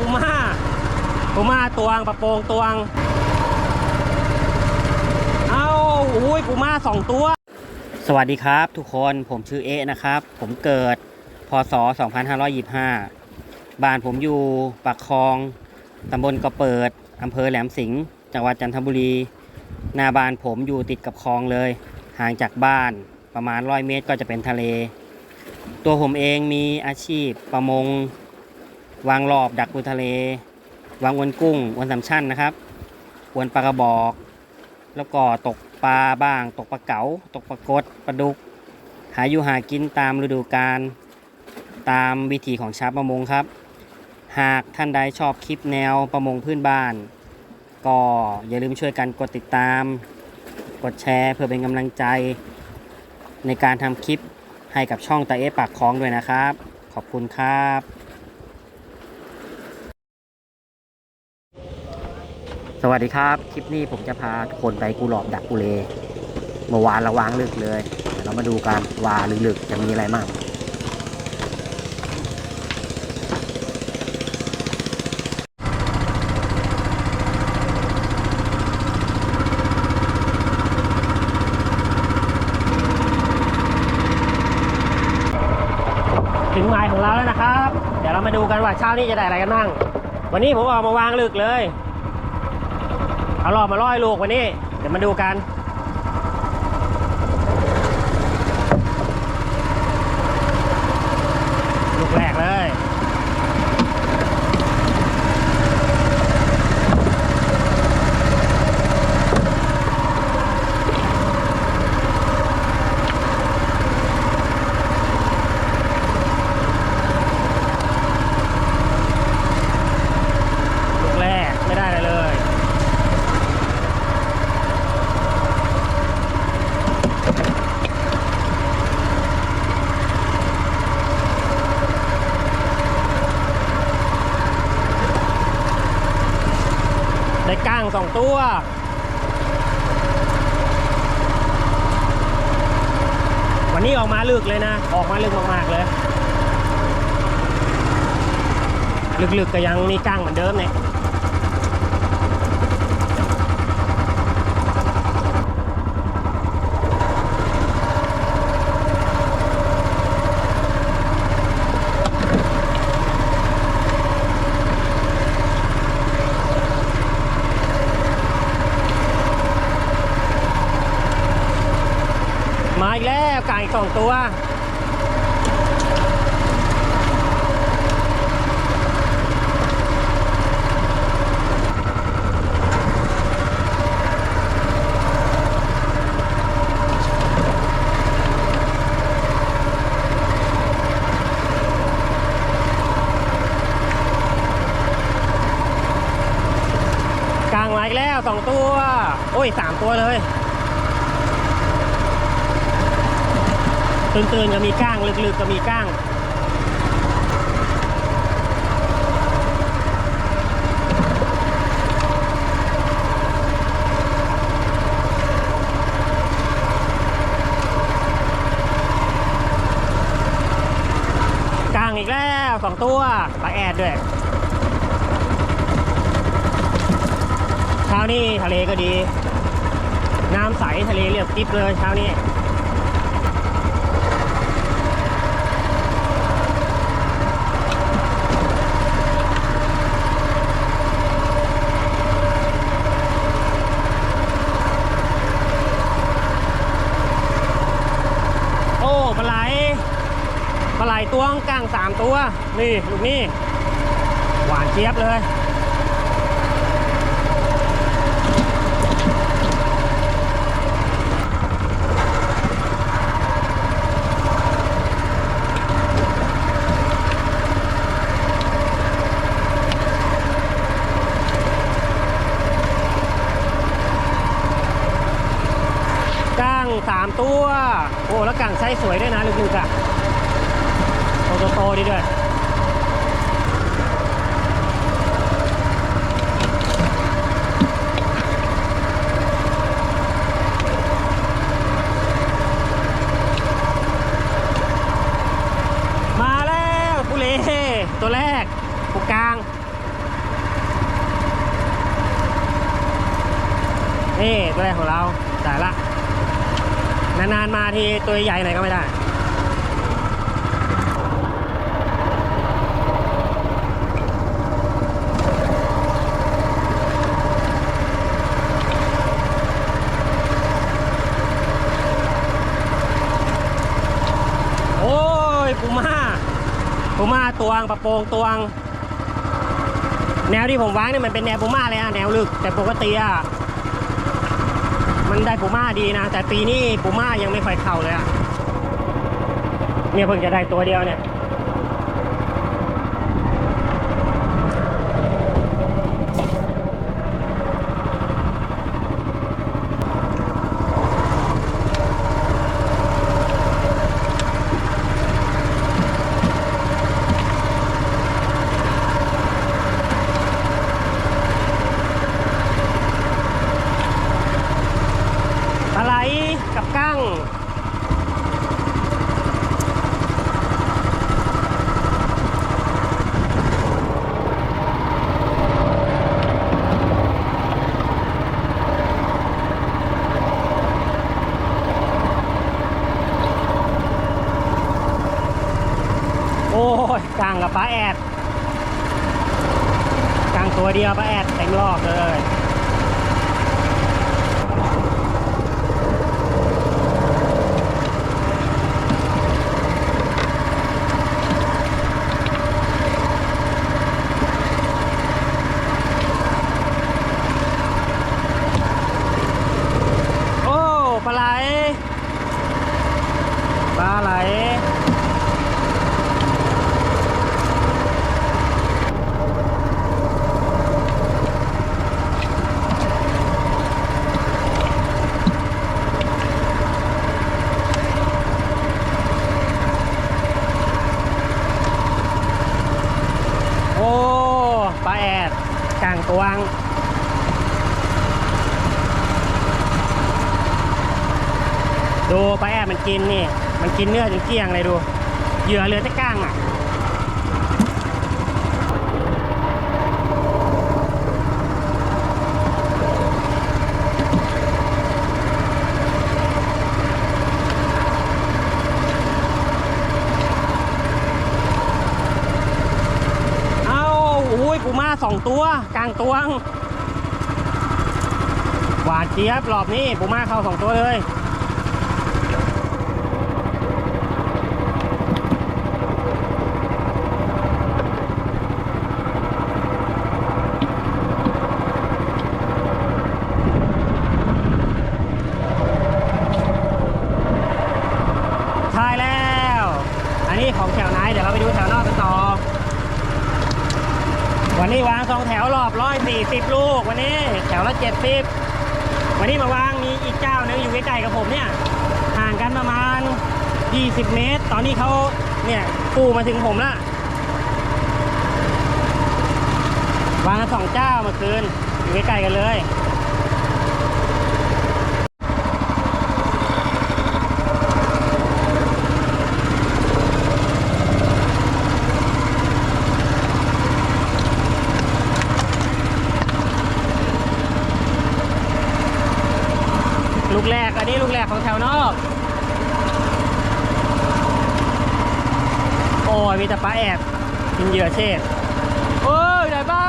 ปูม่าปูม่าตวงปลาโปงตวง เอาอุ้ยปูม่าสองตัว สวัสดีครับ ทุกคนผมชื่อเอะนะครับ ผมเกิดพศ 2525 บ้านผมอยู่ปากคลองตำบลกระเปิดอำเภอแหลมสิงห์จังหวัดจันทบุรี หน้าบ้านผมอยู่ติดกับคลองเลย ห่างจากบ้านประมาณร้อยเมตรก็จะเป็นทะเล ตัวผมเองมีอาชีพประมง วางรอบดักปูทะเล วางอวนกุ้งอวนสามชั้นนะครับอวนปลากระบอก แล้วก็ตกปลาบ้าง ตกปลาเก๋า ตกปลากดปลาดุก หาอยู่หากินตามฤดูกาลตามวิถีของชาวประมงครับ หากท่านใดชอบคลิปแนวประมงพื้นบ้าน ก็อย่าลืมช่วยกันกดติดตาม กดแชร์เพื่อเป็นกำลังใจ ในการทำคลิปให้กับช่องตาเอปากคลองด้วยนะครับ ขอบคุณครับ สวัสดีครับ คลิปนี้ผมจะพาทุกคนไปกูหลอบดักกุเลเมื่อวานเราวางลึกเลยเดี๋ยวเรามาดูกันว่าลึกๆจะมีอะไรบ้างถึงหมายของเราแล้วนะครับ เดี๋ยวเรามาดูกันว่าเช้านี้จะได้อะไรกันบ้าง วันนี้ผมออกมาวางลึกเลย เอารอบมาร้อยลูกวันนี้ เดี๋ยวมาดูกันลูกแรกเลย ลูกแรกไม่ได้อะไรเลย ได้ก้างส องตัววันนี้ออกมาลึกเลยนะ ออกมาลึกมากๆเลย ลึกๆก็ยังมีก้างเหมือนเดิมเนี่ย แล้วไก่สองตัวกลางมาอีกแล้วสองตัว โอ้ยสามตัวเลย ตื่นๆก็มีก้าง ลึกๆก็มีก้างก้างอีกแล้วสองตัวปลาแอดด้วยเช้านี้ทะเลก็ดี น้ำใสทะเลเรียบกิ๊บเลยเช้านี้ 3 ตัว นี่ ลูกนี่ หวานเจี๊ยบเลย นานๆมาทีตัวใหญ่หน่อยก็ไม่ได้โอ้ยปูม่าปูม่าตวงปะโปงตวง แนวที่ผมวางเนี่ยมันเป็นแนวปูม่าเลยอะแนวลึกแต่ปกติอะ มันได้ปูม่าดีนะ แต่ปีนี้ปูม่ายังไม่ค่อยเข้าเลยอะเนี่ยเพิ่งจะได้ตัวเดียวเนี่ย ปลาไหลกับกั้ง โอ้ยกลางกับปลาแอดกลาง ตัวเดียวปลาแอดเต็มรอบเลย โอ้ปลาไหลปลาไหล โอ้ปลาแอดกลางตวง ดูปลาแอบมัน กินนี่ มันกินเนื้อจนเกลี้ยงเลยดู เหยื่อเหลือต่ก้างอะเอาอุ้ยปูมาสองตัวกลางตวง หวานเจี๊ยบรอบนี้ปูมาเข้าสองตัวเลย ทายแล้ว อั นี้ของแถวไหนเดี๋ยวเราไปดูแถวนอกกันต่อ วันนี้วางสองแถวรอบร้อยสี่สิบลูก วันนี้แถวละเจ็ดสิบวันนี้มาวางมีอีกเจ้านึงอยู่ใกล้ๆกับผมเนี่ยห่างกันประมาณ20เมตร ตอนนี้เขาเนี่ยปูมาถึงผมละวางสองเจ้าเมื่อคืนอยู่ใกล้ๆกันเลย ลูกแรกอั นี้ลูกแรกของแถวนอก โอ้ยมีแต่ปลาแอบกินเหยื่อเชษโอ้ยใหญ่เบ้า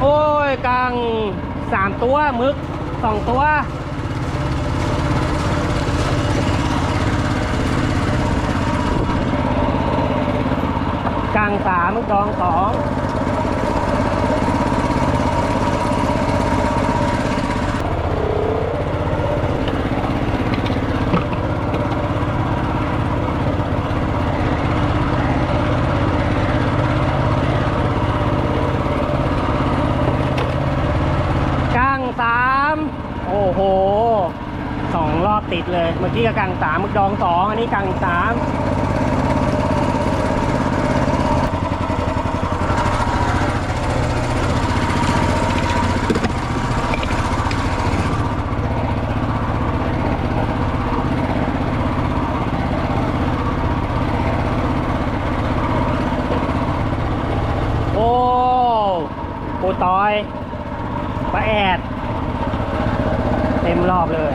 โอ้ยกลางสาม ตัวมึกสองตัวกลางสามมึกดองสอง กี้ก็กังสามมึกดองสองอันนี้กางสามโอ้ปูตอยปลาแอด เต็มรอบเลย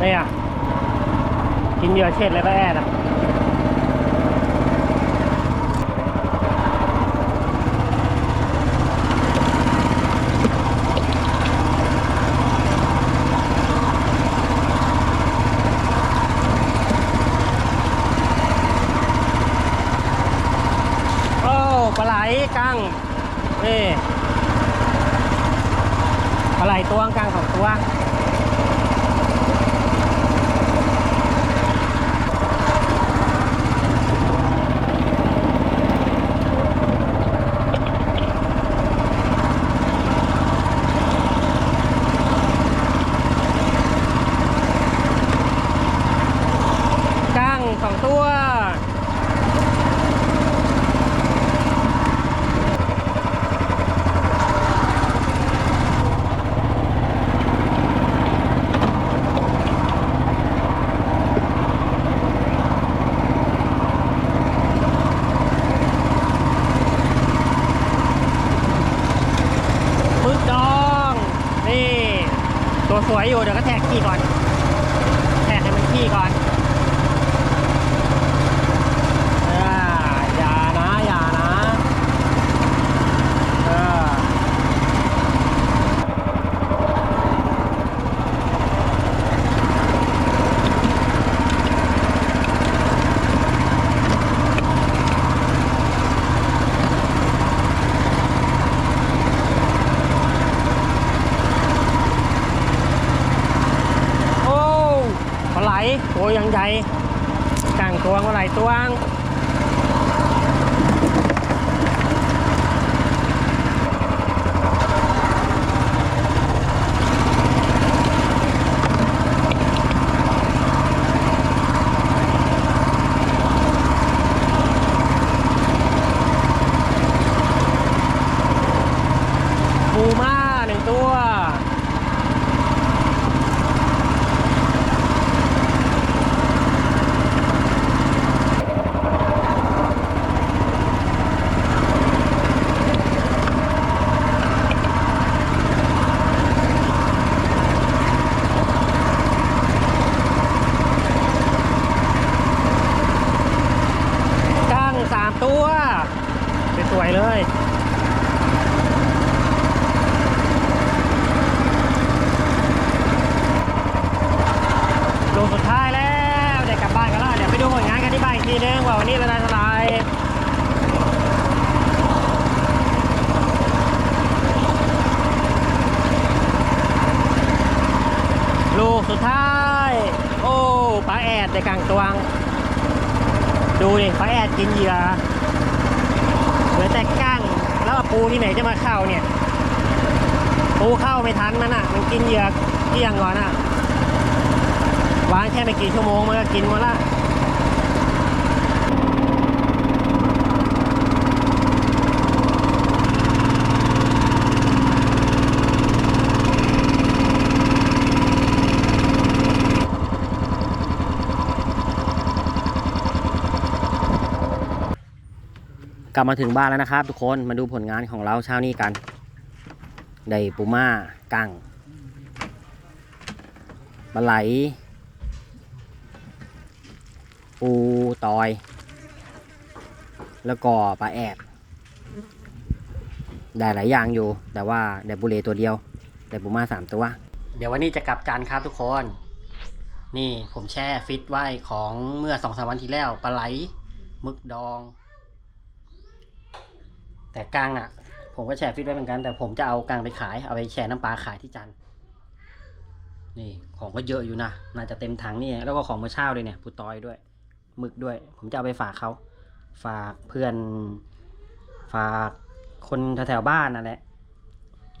เนี่ยกินเหยื่อเช็ดเลยก็แอดอะ โอ้ปลาไหลกังนี่ปลาไหลตัวกังสองตัว กังสองตัว ปึ๊กดอง นี่ ตัวสวยอยู่เดี๋ยวก็แท็กขี่ก่อน แท็กให้มันขี่ก่อนอ่าอย่านะ อย่านะเออโอ้ปลาไหล ตัวยังใหญ่กลางตัวเมื่อไหร่ตัวง ปูม่าหนึ่งตัว กั้งสามตัวสวยๆเลย ลูกสุดท้ายแล้วเดี๋ยวกลับบ้านกันแล้วเดี๋ยวไปดูผลงานกันที่บ้านอีกทีนึงว่าวันนี้เราได้เท่าไหร่ลูกสุดท้าย โอ้ปลาแอดในกลาง ตวง ดูดิปลาแอดกินเหยื่อเหลือแต่ก้างแล้วปูที่ไหนจะมาเข้าเนี่ย ปูเข้าไม่ทันมันอะ มันกินเหยื่อเกี่ยงก่อนอะวางแค่ไม่กี่ชั่วโมงมันก็กินหมดละ กลับมาถึงบ้านแล้วนะครับ ทุกคนมาดูผลงานของเราเช้านี้กัน ได้ปูม่ากังปลาไหล ปูตอย แล้วก็ปลาแอดได้หลายอย่างอยู่ แต่ว่าได้บุเรตัวเดียวได้ปูม่าสามตัว เดี๋ยววันนี้จะกลับจานครับทุกคน นี่ผมแช่ฟิตไว้ของเมื่อสองสามวันที่แล้วปลาไหลมึกดอง แต่กลางอะ ผมก็แช่ฟิตไว้เหมือนกัน แต่ผมจะเอากลางไปขาย เอาไปแช่น้ำปลาขายที่จันนี่ของก็เยอะอยู่นะ น่าจะเต็มถังนี่ แล้วก็ของเมื่อเช้าด้วยเนี่ยปูตอยด้วย หมึกด้วย ผมจะเอาไปฝากเขา ฝากเพื่อน ฝากคนแถวๆบ้านนั่นแหละ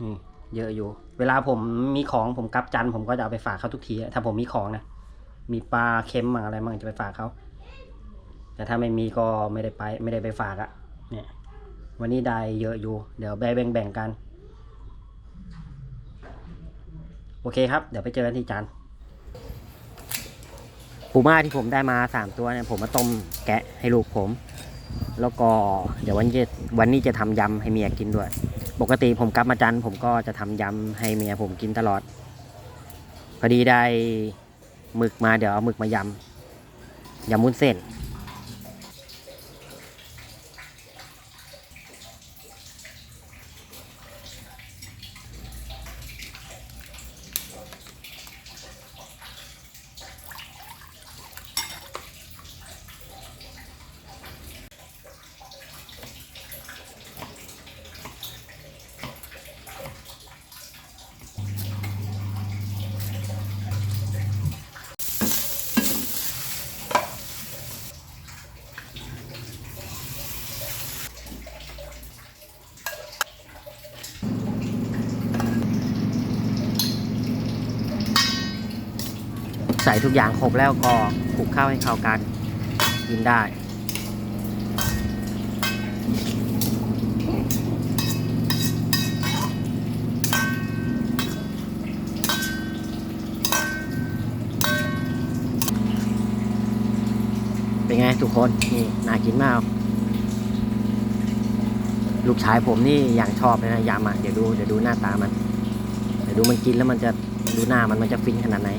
นี่เยอะอยู่ เวลาผมมีของผมกลับจันผมก็จะเอาไปฝากเขาทุกที ถ้าผมมีของนะ มีปลาเค็มมั่งอะไรมั่งจะไปฝากเขา แต่ถ้าไม่มีก็ไม่ได้ไป ไม่ได้ไปฝากอะเนี่ย วันนี้ได้เยอะอยู่ เดี๋ยวแบ่งแบ่งกัน โอเคครับ เดี๋ยวไปเจอกันที่จันปูม่าที่ผมได้มาสามตัวเนี่ยผมมาต้มแกะให้ลูกผม แล้วก็เดี๋ยววันนี้วันนี้จะทำยำให้เมียกินด้วย ปกติผมกลับมาจันผมก็จะทำยำให้เมียผมกินตลอด พอดีได้หมึกมาเดี๋ยวเอาหมึกมายำยำมุ้นเส้น ใส่ทุกอย่างครบแล้วก็คลุกข้าวให้เข้ากันกินได้ เป็นไงทุกคนนี่น่ากินมาก ลูกชายผมนี่อย่างชอบเลยนะยำอะเดี๋ยวดูเดี๋ยวดูหน้าตามัน เดี๋ยวดูมันกินแล้วมันจะดูหน้ามันมันจะฟินขนาดไหน